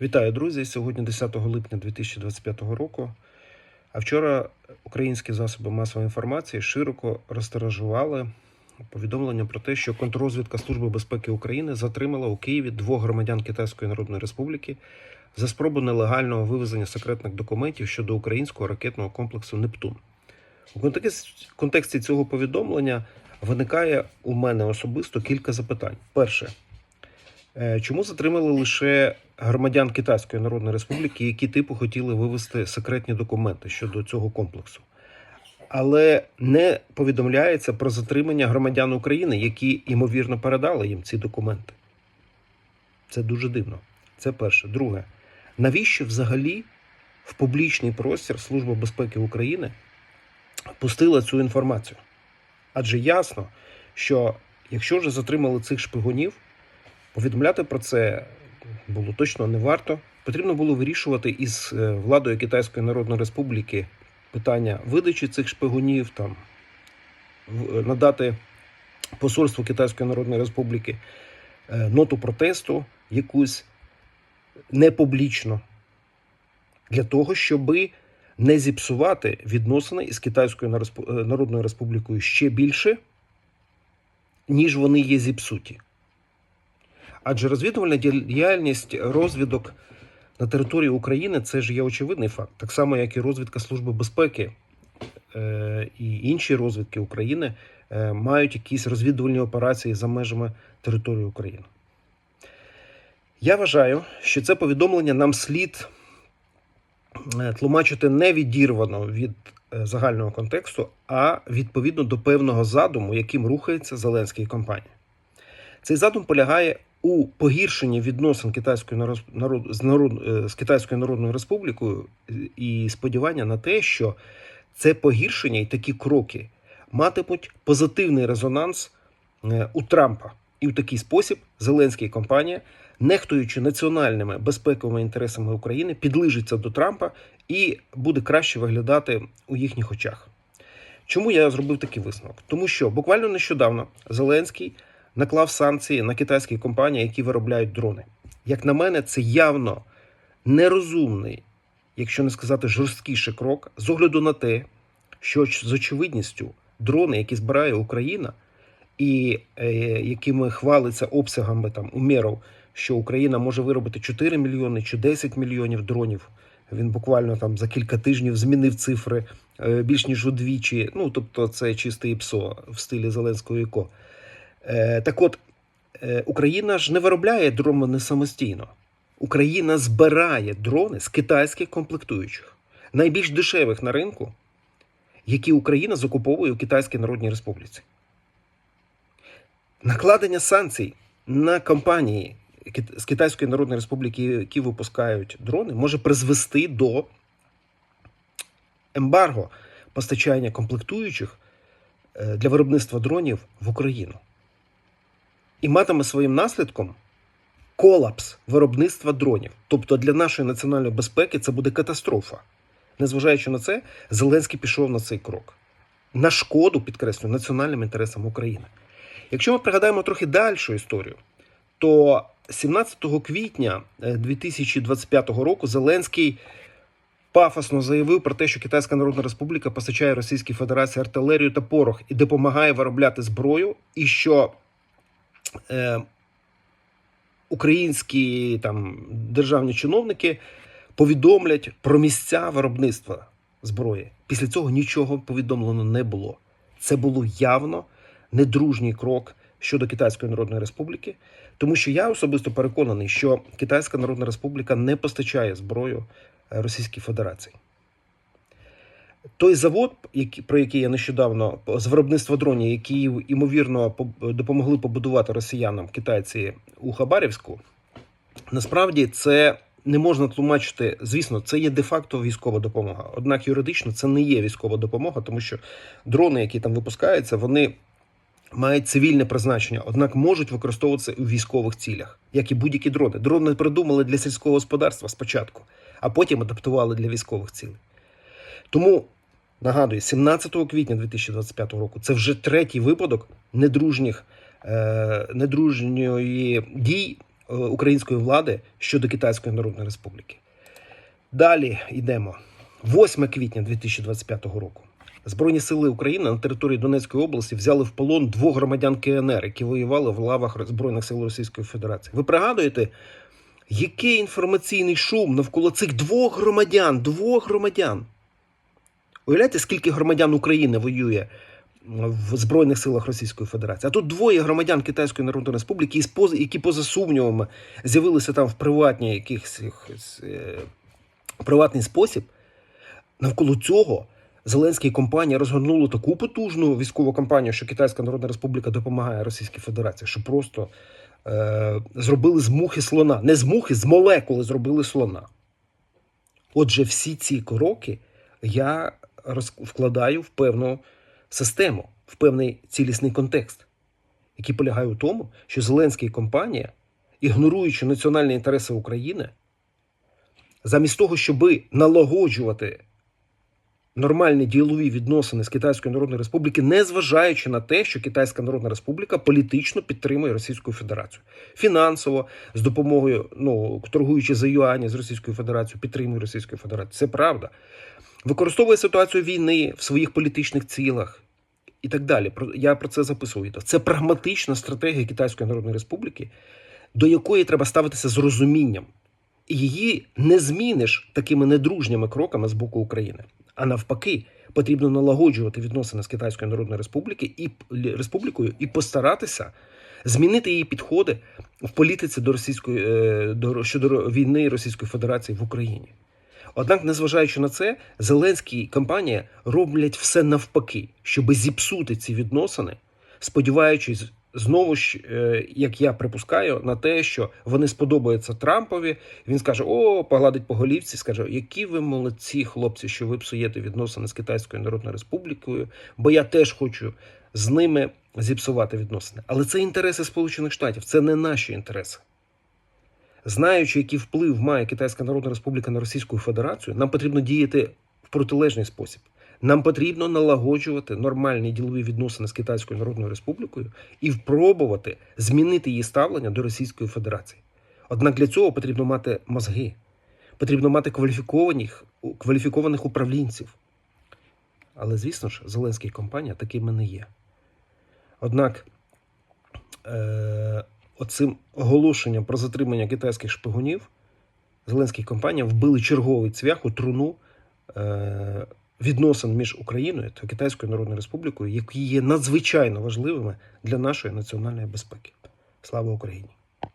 Вітаю, друзі! Сьогодні 10 липня 2025 року. А вчора українські засоби масової інформації широко розтиражували повідомлення про те, що контррозвідка Служби безпеки України затримала у Києві двох громадян Китайської Народної Республіки за спробу нелегального вивезення секретних документів щодо українського ракетного комплексу Нептун. У контексті, цього повідомлення виникає у мене особисто кілька запитань. Перше. Е, Чому затримали лише громадян Китайської Народної Республіки, які типу хотіли вивести секретні документи щодо цього комплексу? Але не повідомляється про затримання громадян України, які ймовірно передали їм ці документи. Це дуже дивно. Це перше. Друге, навіщо взагалі в публічний простір Служба безпеки України пустила цю інформацію? Адже ясно, що якщо вже затримали цих шпигунів, Повідомляти про це було точно не варто. Потрібно було вирішувати із е, владою Китайської Народної Республіки питання видачі цих шпигунів, там е, надати посольству Китайської Народної Республіки е, ноту протесту якусь не публічно для того, щоби не зіпсувати відносини із Китайською Народною Республікою ще більше, ніж вони є зіпсуті. Адже розвідувальна діяльність розвідок на території України це ж є очевидний факт, так само як і розвідка Служби безпеки е, і інші розвідки України е, мають якісь розвідувальні операції за межами території України. Я вважаю, що це повідомлення нам слід е, тлумачити не відірвано від загального контексту, а відповідно до певного задуму, яким рухається Зеленський компанія. Цей задум полягає у погіршенні відносин Китайської народ, з, народ, е, з Китайською Народною Республікою і сподівання на те, що це погіршення і такі кроки матимуть позитивний резонанс е, у Трампа. І в такий спосіб Зеленський компанія, нехтуючи національними безпековими інтересами України, підлижиться до Трампа і буде краще виглядати у їхніх очах. Чому я зробив такий висновок? Тому що буквально нещодавно Зеленський наклав санкції на китайські компанії, які виробляють дрони. Як на мене, це явно нерозумний, якщо не сказати жорсткіший крок, з огляду на те, що з очевидністю дрони, які збирає Україна, і е, якими хвалиться обсягами там уміров, що Україна може виробити 4 мільйони чи 10 мільйонів дронів. Він буквально там за кілька тижнів змінив цифри е, більш ніж удвічі. Ну тобто, це чистий ПСО в стилі Зеленського і ко. Е, Так от, е, Україна ж не виробляє дрони самостійно. Україна збирає дрони з китайських комплектуючих, найбільш дешевих на ринку, які Україна закуповує у Китайській Народній Республіці. Накладення санкцій на компанії з Китайської Народної Республіки, які випускають дрони, може призвести до ембарго постачання комплектуючих е, для виробництва дронів в Україну і матиме своїм наслідком колапс виробництва дронів. Тобто для нашої національної безпеки це буде катастрофа. Незважаючи на це, Зеленський пішов на цей крок. На шкоду, підкреслю, національним інтересам України. Якщо ми пригадаємо трохи дальшу історію, то 17 квітня е, 2025 року Зеленський пафосно заявив про те, що Китайська Народна Республіка постачає Російській Федерації артилерію та порох і допомагає виробляти зброю, і що е, українські там державні чиновники повідомлять про місця виробництва зброї. Після цього нічого повідомлено не було. Це було явно недружній крок щодо Китайської Народної Республіки, тому що я особисто переконаний, що Китайська Народна Республіка не постачає зброю Російській Федерації. Той завод, про який я нещодавно з виробництва дронів, які ймовірно допомогли побудувати росіянам китайці у Хабарівську, насправді це не можна тлумачити. Звісно, це є де-факто військова допомога. Однак юридично це не є військова допомога, тому що дрони, які там випускаються, вони мають цивільне призначення, однак можуть використовуватися у військових цілях, як і будь-які дрони. Дрони придумали для сільського господарства спочатку, а потім адаптували для військових цілей. Тому нагадую, 17 квітня 2025 року це вже третій випадок недружніх, е, недружньої дій е, української влади щодо Китайської Народної Республіки. Далі йдемо. 8 квітня 2025 року. Збройні сили України на території Донецької області взяли в полон двох громадян КНР, які воювали в лавах Збройних сил Російської Федерації. Ви пригадуєте, який інформаційний шум навколо цих двох громадян, двох громадян? Уявляєте, скільки громадян України воює в Збройних силах Російської Федерації? А тут двоє громадян Китайської Народної Республіки, які поза сумнівами з'явилися там в приватній якихось е, приватний спосіб. Навколо цього Зеленський і компанія розгорнули таку потужну військову кампанію, що Китайська Народна Республіка допомагає Російській Федерації, що просто е, зробили з мухи слона. Не з мухи, з молекули зробили слона. Отже, всі ці кроки я вкладаю в певну систему, в певний цілісний контекст, який полягає у тому, що Зеленський і компанія, ігноруючи національні інтереси України, замість того, щоби налагоджувати нормальні ділові відносини з Китайською Народною Республікою, не зважаючи на те, що Китайська Народна Республіка політично підтримує Російську Федерацію. Фінансово, з допомогою, ну, торгуючи за юані з Російською Федерацією, підтримує Російську Федерацію. Це правда. Використовує ситуацію війни в своїх політичних цілях і так далі. Я про це записую. Це прагматична стратегія Китайської Народної Республіки, до якої треба ставитися з розумінням. І її не зміниш такими недружніми кроками з боку України. А навпаки, потрібно налагоджувати відносини з Китайською Народною Республіки і Республікою і постаратися змінити її підходи в політиці до російської е, до щодо війни Російської Федерації в Україні. Однак, незважаючи на це, Зеленський і компанія роблять все навпаки, щоб зіпсути ці відносини, сподіваючись знову ж, е, як я припускаю, на те, що вони сподобаються Трампові. Він скаже: О, погладить по голівці, скаже, які ви молодці, хлопці, що ви псуєте відносини з Китайською Народною Республікою, бо я теж хочу з ними зіпсувати відносини. Але це інтереси Сполучених Штатів, це не наші інтереси. Знаючи, який вплив має Китайська Народна Республіка на Російську Федерацію, нам потрібно діяти в протилежний спосіб. Нам потрібно налагоджувати нормальні ділові відносини з Китайською Народною Республікою і впробувати змінити її ставлення до Російської Федерації. Однак для цього потрібно мати мозги, потрібно мати кваліфікованих, кваліфікованих управлінців. Але, звісно ж, Зеленський компанія такими не є. Однак, е- оцим оголошенням про затримання китайських шпигунів Зеленський компанії вбили черговий цвях у труну е- відносин між Україною та Китайською Народною Республікою, які є надзвичайно важливими для нашої національної безпеки. Слава Україні!